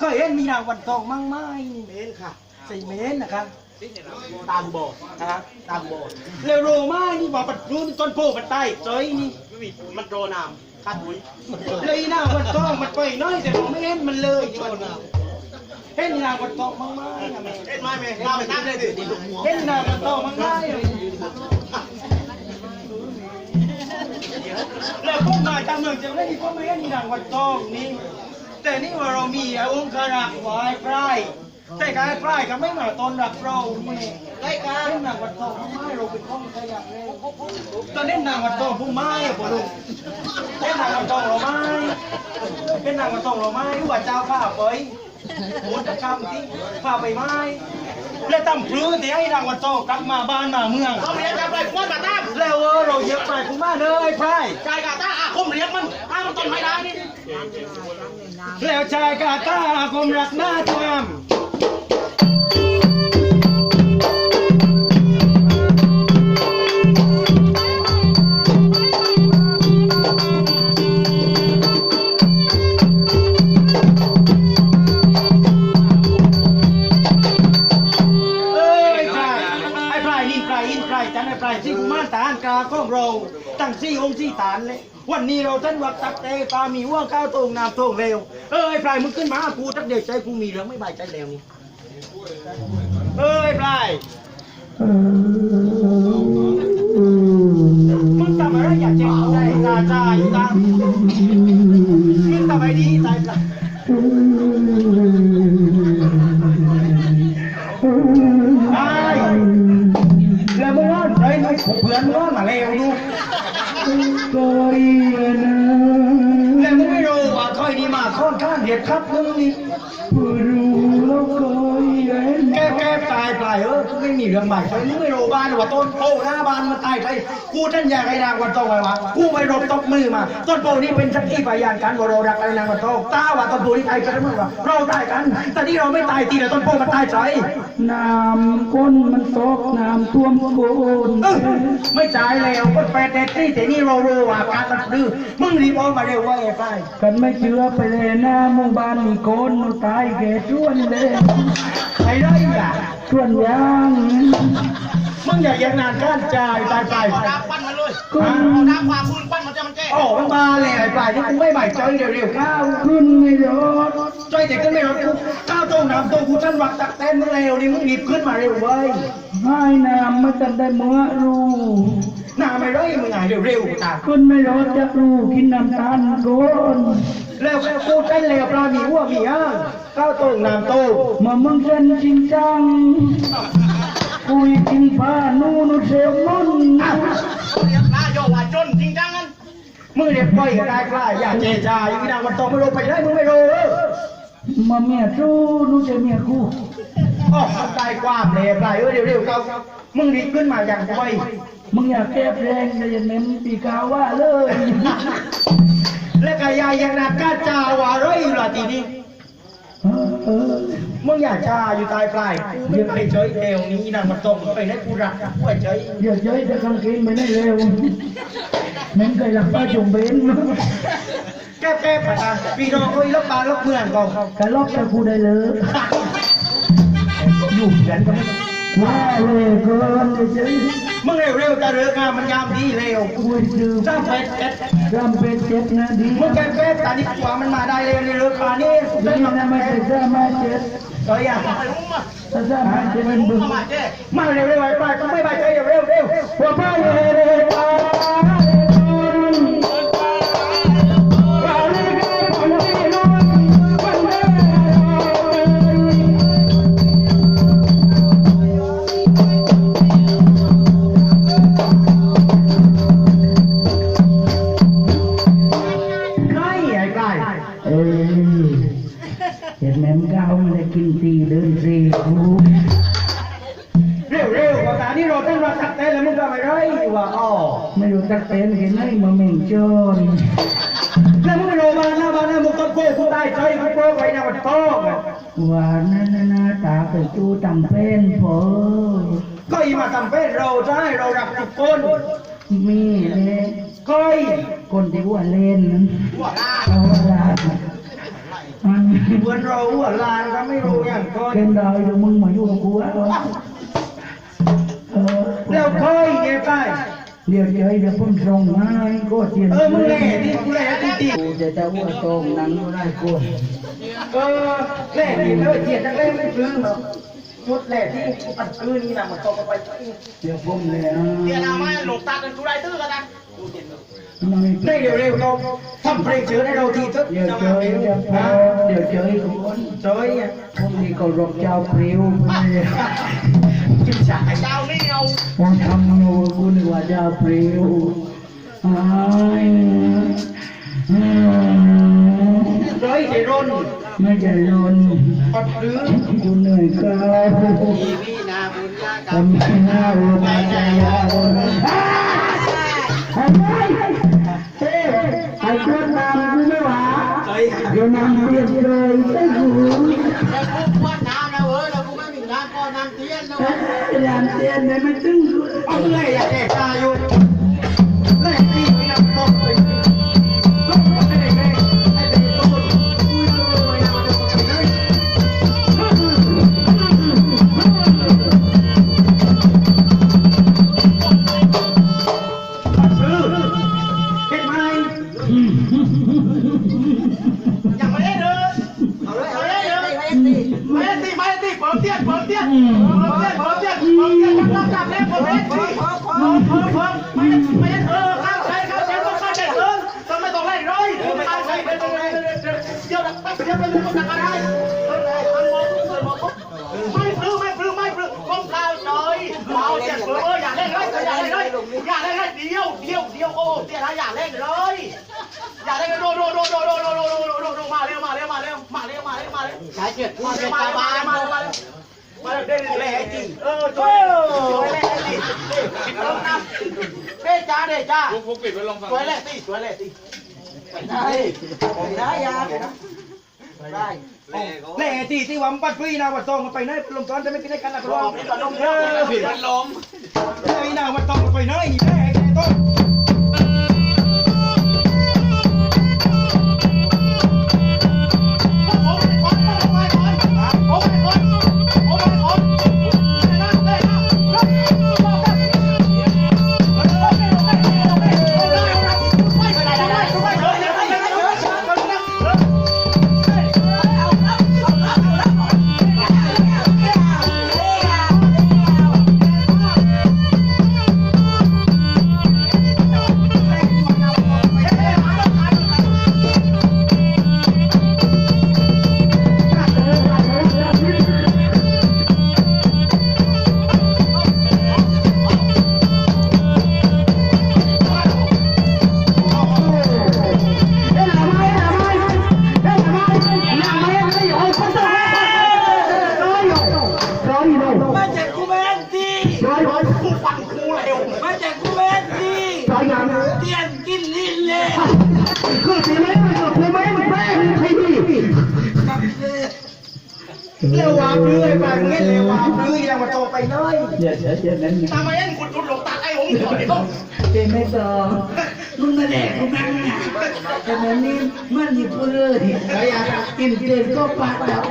ก็เห็นมีนางวันทองมั่งไม้นี่เมนค่ะใส่เมนนะครับตามโบสถ์นะฮะตามโบสถ์เร็วโรไม้นี่บอกปัดรู้นี่ต้นโพมันใต้เจยนี่ไม่มีมันโดนามคาดหุยเลยนางวันทองมันไปน้อยแต่ผมไม่เห็นมันเลยโดนนะเห็นนางวันทองมั่งไม้นะแม่เอ็นไม้เมย์ตามไปตามเลยดิเห็นนางวันทองมั่งไม้เลยแล้วพวกมาจากเมืองเจ้าได้ดีก็ไม่เห็นมีนางวันทองนี่ แต่นี่ว่าเรามีองค์คารักษ์ไว้พรายแต่การพรายก็ไม่มาต้อนรับเรานี่ได้การเล่นนางวัดทองผู้ไม้เราเป็นข้องขยันเลยตอนเล่นนางวัดทองผู้ไม้อะพ่อลุงเล่นนางวัดทองเราไม้เล่นนางวัดทองเราไม้ว่าเจ้าข้าไปหมดคำที่พาไปไม้แล้วตั้มพลื้ที่ให้นางวัดทองกลับมาบ้านมาเมืองเราเรียนจำไรพวกมาตามแล้วเออเราเยอะไปผู้ไม้เลยไพร่ชายกาตาอาคมเรียกมันถ้ามันต้นไม้ได้นี่ แล้วชายกาตาคมรักหน้าทาม ตั้งสี่องค์สี่ฐานเลย วันนี้เราท่านวัดตักเตปามีว่างข้าวโตงน้ำโตงเร็ว เอ้ยไอ้ไพรมึงขึ้นมากูทักเดียวใจกูมีเรื่องไม่บายใจแล้วนี่ เอ้ยไอ้ไพรมึงทำอะไรอยากเจ็บใจตาใจอยู่ตามมึงทำไมดีตายละไอ้แล้วมึงว่าไอ้ลูกเพื่อนมึงว่ามาเร็วดู แล้วมึงไม่รู้ว่าคอยดีมาค่อนข้างเด็ดครับมึงนี่แก้แก้ตายเออกูไม่มีเรื่องใหม่ใช่มึงไม่รู้บ้านว่าต้นโพหน้าบ้านมันตายไปกูท่านอยากให้นางวันโตไว้วะกูไม่รบตบมือมา ต้นโพนี่เป็นสักที่พยานกันว่าเรารักไอ้นางวันโตตาว่าต้นโพนี่ตายกันเมื่อวะเราตายกันแต่นี่เราไม่ตายทีแต่ต้นโพมันตายใจน้ำก้นมันตกน้ำท่วมโคนไม่ตายแล้วก็แปดเด็ดที่แต่นี่เรารู้ว่าการมันดื้อมึงรีบออกมาเร็วว่าไอ้ไปกันไม่เชื่อไปเลยหน้ามู่บ้านมีโกนมันตายแก่ช่วนเลย ไอ้ไรอะช่วนยางมึงอย่าแยกนานก้านใจตายไปเอาดาบปั้นมันเลยเอาดาบความคุณปั้นมันจะมันแก้โอ้มันมาเลยไอ้ปลายที่กูไม่ใบใจเร็วๆข้าวขึ้นไม่รอดใจเด็กก็ไม่รอดกูข้าวต้มน้ำต้มกูท่านวักตักเต้นมึงเร็วนี่มึงรีบขึ้นมาเร็วเว้ยให้น้ำไม่ตันได้เมื่อรู้หน้าไม่ร้อยมึงไงเร็วๆตาขึ้นไม่รอดจะรู้กินน้ำตาลโกน แล้วแค่กูเต้นเร็วปลามีหัวมีอ่างข้าวต้มน้ำต้มมามึงเส้นจริงจังคุยกินผ้านู่นเสียมุ่นเรียกลาโยว่าจนจริงจังนั้นมึงเรียกไปก็ได้กล้าอย่าเจจาอยู่ที่นางวันโตไม่รู้ไปได้มึงไม่รู้เออมาเมียจู้นู่นจะเมียกูอ๋อมันตายความเลยปลายเออเร็วๆเขามึงรีบขึ้นมาอย่างไวมึงอยากแก้เพลงจะยังเน้นปีกาว่าเลย และกายายยังนักกาจาวาร้อยอยู่ละทีนี้เออเออมึงอย่าชาอยู่ตายปลายกูยังไปเฉยเอวนี้นางมันตรงไปให้กูรักกูเฉยเดี๋ยวเย้ยจะกางเกงไม่ได้เร็วแม่งเคยหลักป้าจงเบนแก้แก้ประทานพี่น้องเอ้ยลบปลาลบเมืองก่อนกะลอกจะกูได้เลยอยู่กันก็ไม่ว่าเลยเกินเฉย มึงเร็วๆจะเลิกงานมันยามดีเร็วๆกูดื่มจ้าเป็ดเอ็ดรำเป็นเจ็ดนาทีมึงแก้แก้ตานี้กว่ามันมาได้เร็วในเรือคานี้นี่นะไม่ใช่สามารถเจ็ดเฮ้ยอะไปรู้มาถ้าสามารถเจ็ดเป็นบึ้งเข้ามาแก้มาเร็วๆไอ้ปลายก็ไม่บายใจเร็วเร็วเร็วว่าป้าเย่เลยป้ คนที่ว่าเล่นนั้นหัวลาเอาละมันเหมือนเราหัวลานก็ไม่รู้อย่างก็เกณฑ์ดาวอยู่มึงมาอยู่กับกูแล้วเออแล้วเคยเก็บได้เดี๋ยวเดี๋ยวเดี๋ยวผมส่งให้ก็เจียนเออมึงแหล่ที่กูแหล่ที่ตีกูจะจะว่าตรงนั้นก็ได้กูเออแหล่ที่เลยเจียดจังเลยไม่ฟื้นหรอกมุดแหล่ที่อันคืนนี่นะมันตกไปเดี๋ยวผมเลยเดี๋ยวนามาหลบตากันกูได้ตื้อกันนะ ไม่ได้เร็วๆเราทำเพลงเชิญให้เราทีเถอะเดี๋ยวเจอเดี๋ยวพอเดี๋ยวเจออีกคนเจอเนี่ยผมนี่ก็รบเจ้าพริ้วจิ้มฉายเจ้านี่เอาผมทำโนกูนึกว่าเจ้าพริ้วไอ้อืมเฮ้ยเจรนไม่ใจร้อนปัดรื้อกูเหนื่อยเก้าพี่นาบุญญาทำให้หน้ารู้ไปใจยาวไดี๋ยวนำเรียนเลยไอ้กูแต่กูว่าน้ำนะเว้ยแล้วกูไม่มีน้ำก็น้ำเตี้ยนนะเอ้ยยามเตียนเนี่ยมันตึ้งเอาเลยอย่าแดกตายอยู่ ไปดูกันกันได้เดินเลยทำมองเดินมองไม่ปลื้มไม่ปลื้มไม่ปลื้มก้มข้าวเฉยเมาเจ็บเอออย่าเล่นเลยอย่าเล่นเลยอย่าเล่นเลยเดียวเดียวเดียวโอ้เตี้ยนะอย่าเล่นเลยอย่าได้โดโดโดโดโดโดโดโดโดโดโดมาเร็วมาเร็วมาเร็วมาเร็วมาเร็วมาเร็วสายเจ็ดมาเร็วมาเร็วมาเร็วมาเร็วมาเร็วมาเร็วได้เลยไอ้จีเออช่วยช่วยเลยไอ้จีปิดลงน้ำเด้จ้าเด้จ้าพวกปิดไว้ลงฟังช่วยเลยตีช่วยเลยตีได้ได้ยา ได้แหล่ที่ที่หวังปัดพี่นาวัดตองมันไปไหนลมตอนจะไม่กินได้กันนะครรัอบปิดลงเออปิดลงไอ้นาวัดตองมันไปไหนแเดี๋ยวเดี๋ยวเดี๋ยวนั้นทำไมเอ็นขุดขุดหลงตาไอ้ผมถอยต้องเจไม่ต่อมึงมาแดกกูนั่งนะแต่แบบนี้มันมีพูดเลยกินเกินก็ปากดับ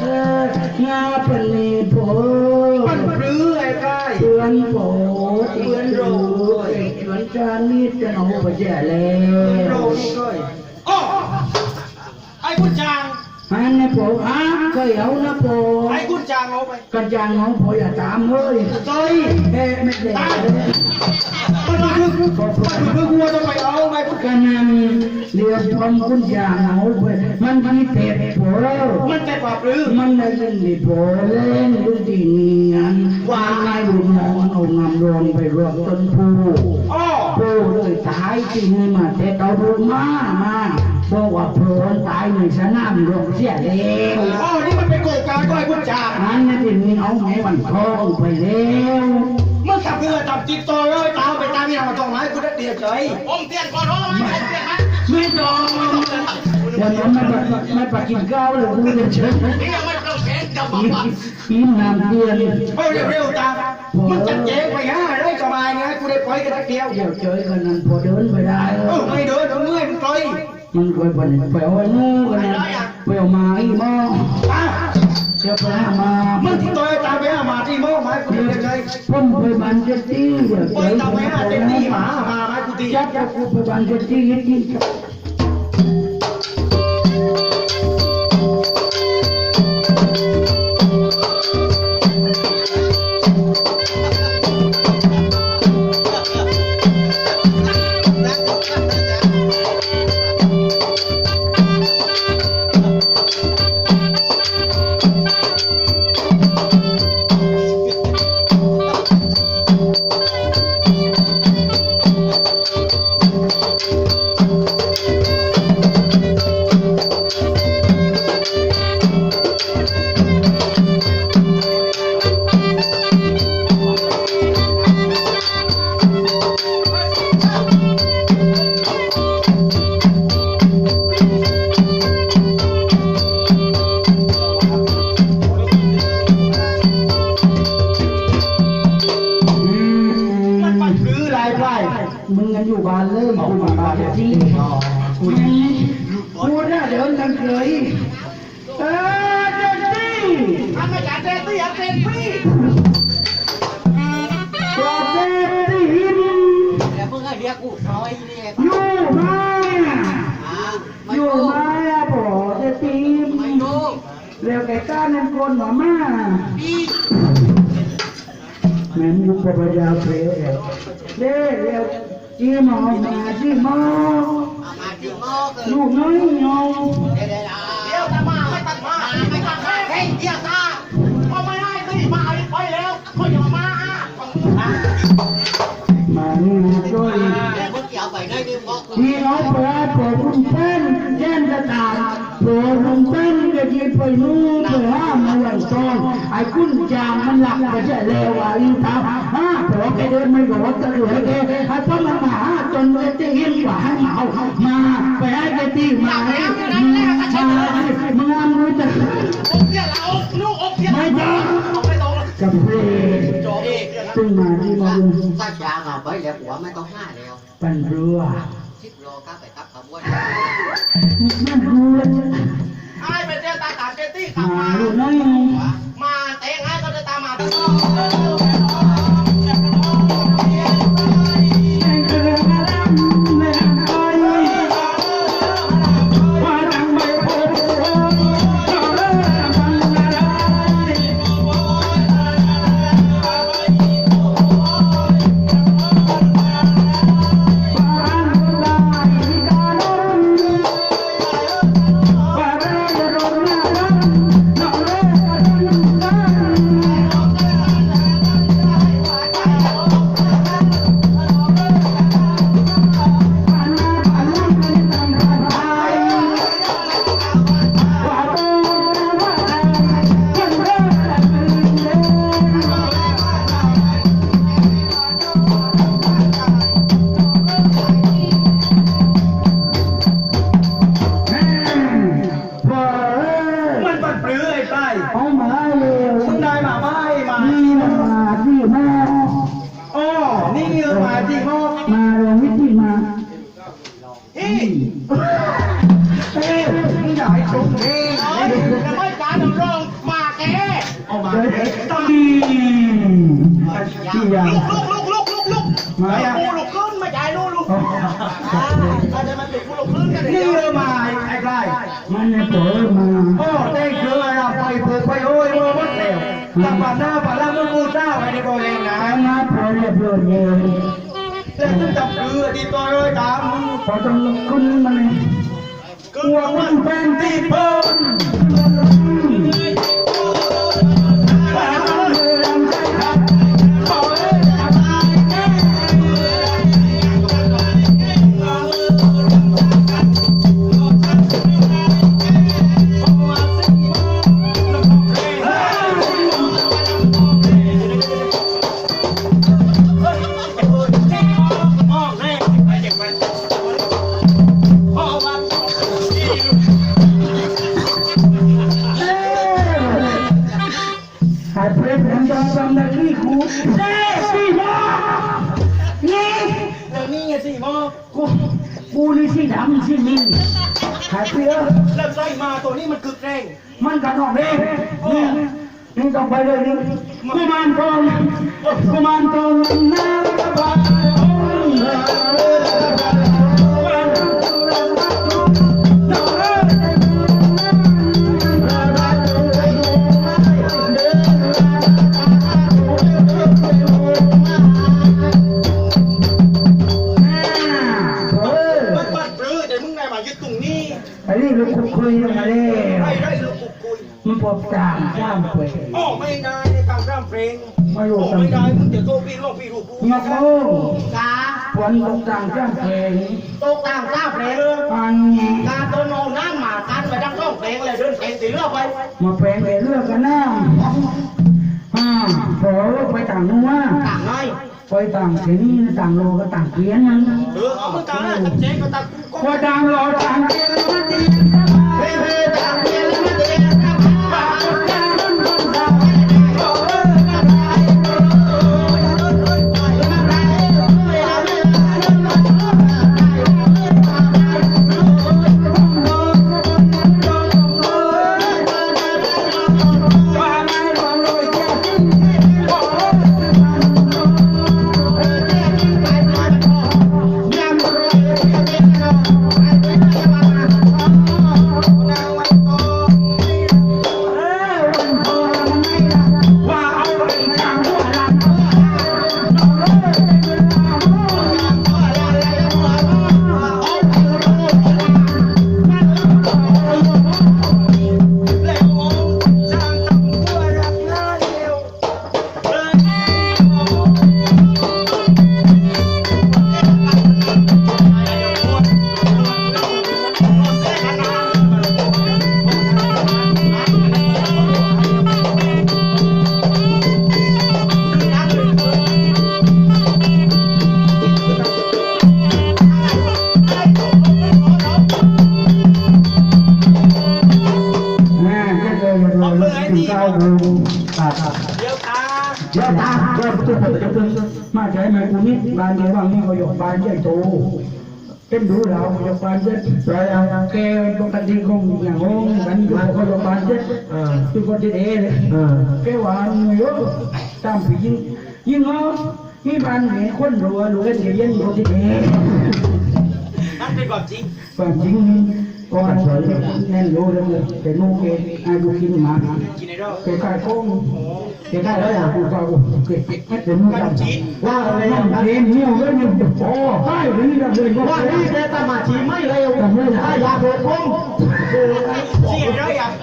เอองาปลีโผมันเรื่อยไปเตือนโผเตือนรู้เตือนจานนี้จะเอาไปแย่แล้โรวนี่ด้วยอ๋อไอ้คุณจาง อันนี้โผอะเคยเอานะโผไอ้กุญจางเอาไป กันจางน้องโผอย่าตามเลยเฮ้ยเอ๊ะไม่ได้ มันดูดูมันดูดูวัวต้องไปเอาไปกันนั้นเรียกพร้อมคุณจาเอาไปมันมีเผ็ดโผมันจะปรับหรือมันได้ยินดีโผเล่นดูดีเนียนว่าไงบุญมองเอานำรวมไปรวมต้นผูอ๋อผูเลยตายจริงมาแต่เอาดูมามาบอกว่าโผล่ตายในสนามรบเสียแล้วอ๋อนี่มันเป็นโกการก็ไอ้คุณจ่าอันนั้นเป็นเอาไงวันทองไปแล้ว มื่อขับเรือจับจิตต่อเลยตามไปตามที่เราต้องไม้คุณได้เดียวเฉยผมเตียนก่อนราะว่าไม่เตียนนะไม่ต้องเดี๋ยวนั้นไม่ไม่ไปกินข้าวเลยกูจะเชินี่ยังไม่ต้องเช็คจะบอกว่ากินน้ำเดือนเฮ้ยเร็วๆตามมันจะเจ๊งไปฮะได้สบายไงกูได้ปล่อยกันทีเดียวเดี๋ยวเจอกันนั้นพอเดินไปได้เออไม่เดินเมื่อยมันไกลมันเคยไปไปเอาไว้งูกันนะไปเอามาอีหม้ออะเสียไปหามา มึงที่ตัวไอ้ตาไปหามาที่โม่ไม้กูดีเลยผมไปบันเจตี้เดี๋ยวโอ้ยตาไปหาเต็มที่หมาหาไม้กูตีจับจับกูไปบันเจตี้ยิ่งจั จีหมอมาจีหมอเอาลูกน้อยองเดี๋ยเดี๋ยวเดี๋ยวตามาไม่ตัดมาไม่ตัดมาเฮ้ยเดี๋ยวตาพอไม่ได้สิมาเอาไปแล้วคนอย่ามาอะมานี่นะด้วยแล้วมึงเกี่ยวไปได้ดิหม้อคือพี่น้องเปิดเปิดคุณเป็นแย่นจะตายเปิดคุณเป็นจะกินไปนู่นไปห้ามมันหลังซองไอ้คุณจางมันหลักไปจะเลวอะอีตาห้า เปิดแกเดินไม่กอดจะเหลือแกไอ้ต้นมันมาจนจะเห็นกว่าให้เหมามาไปให้แกตีมาให้มามึงงามรู้จักอกเดียเราลูกอกเดียวไม่ต้องเอาไม่ตรงกับเพลงจบอีกตึงมาที่มาดูถ้าจางเอาไปแล้วหัวไม่ต้องห้าแล้วปันเรือสิบโลก็ไปทับขบวนมันรู้ไอ้เป็นเจ้าตาตาเจตี้กลับมามาดูน้อยมาเตะไอ้ก็จะตามมาทั้ง มาพอเรียบร้อยเลยแต่มึงจับคือดีตัวเลยตามมึงพอต้องขึ้นมาเลยกลัวมันเป็นที่เพิ่ม นี่เดี๋ยวนี้ไงสิโมกูกูนี่สีดำสีนิ่งเพื่อแล้วไส้มาตัวนี้มันคือแกล้งมันกันออกเองนี่นี่ต้องไปเลยนี่กุมารทองกุมารทองนาบา มันปอบจางจ้ามเปอ๋อไม่ได้ในการร่ำเพลงไม่รู้อ๋อไม่ได้มึงจะโตพี่ร้องพี่รูปงอกโม่กาฝนตกจางจ้ามเพลงตกต่างตาเพลงเลยปันแงกาตัวโนนั่งหมากันไปดังต้องเพลงเลยเดินเพลงสีเลือกไปมาแปลงเรื่องกันน้ำอ่าพอไปต่างนัวต่างน้อยไปต่างเสียนี่ต่างโลก็ต่างเพี้ยนยังเออเอามึงตาตัดเจ๊ก็ตัดกูก็ว่าต่างโลต่างเพี้ยนมาดีเฮ้ยเฮ้ยต่างเพลงแล้วมันเดียว เดี๋ยวตาเดี๋ยวทุกคนจะตื่นมาใช้ไม้กูนี่บ้านเดียวว่างนี่ก็ยกบ้านใหญ่โตเป็นดูเรายกบ้านเจ็ดแต่แกปกติคงอย่างงงกันอยู่ก็ยกบ้านเจ็ดทุกคนจะเอ๋เลยแกหวานเยอะตามผู้หญิงยิ่งเนาะมีบ้านไหนคนรัวรวยเสียเย็นอยู่ที่เอ๋นั่นเป็นความจริงความจริง ก่อนสอนแน่นรู้แล้วแต่นู่นเกอาดูกินมากินในรอบเกขายของเกขายแล้วอะกูก็เกเดี๋ยวมึงจำว่าอะไรนะเกมหิวแล้วนี่โอ้ใช่หรือนี่เลยว่าว่านี่เดตมาชีไม่เร็วแต่ไม่ได้ยากโดนผมชี้อง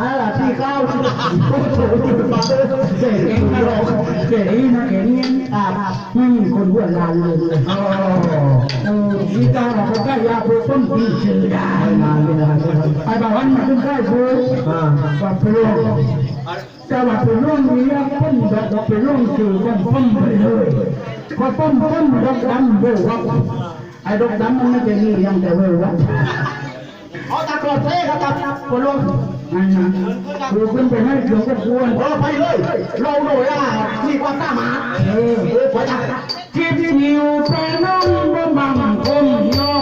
อ่าที่เก้าที่เจ๋งนะเจ๋งนะเจ๋งเนี่ยอ่าไม่มีคนบ้วนลานเลยอ๋อเออที่เก้าเราก็ใกล้ยาโปรต้นปีชื่อได้มาไม่ได้ไอ้บ้านมันขึ้นใกล้กูอ่าว่าพลุแต่ว่าพลุมียาพ่นดอกพลุคือพ่นพ่นไปเลยพอพ่นพ่นดอกดำเบ้อว่าไอ้ดอกดำมันไม่จะมียังแต่เบ้อว่า เอาตะกรดเซ่ครับครับคนลงนั่นนะดูขึ้นไปให้หลวงพ่อควรเออไปเลยเราหน่อยอะมีความกล้ามาเออเออไปจับที่ที่อยู่เป็นน้องบ่บังคมยอ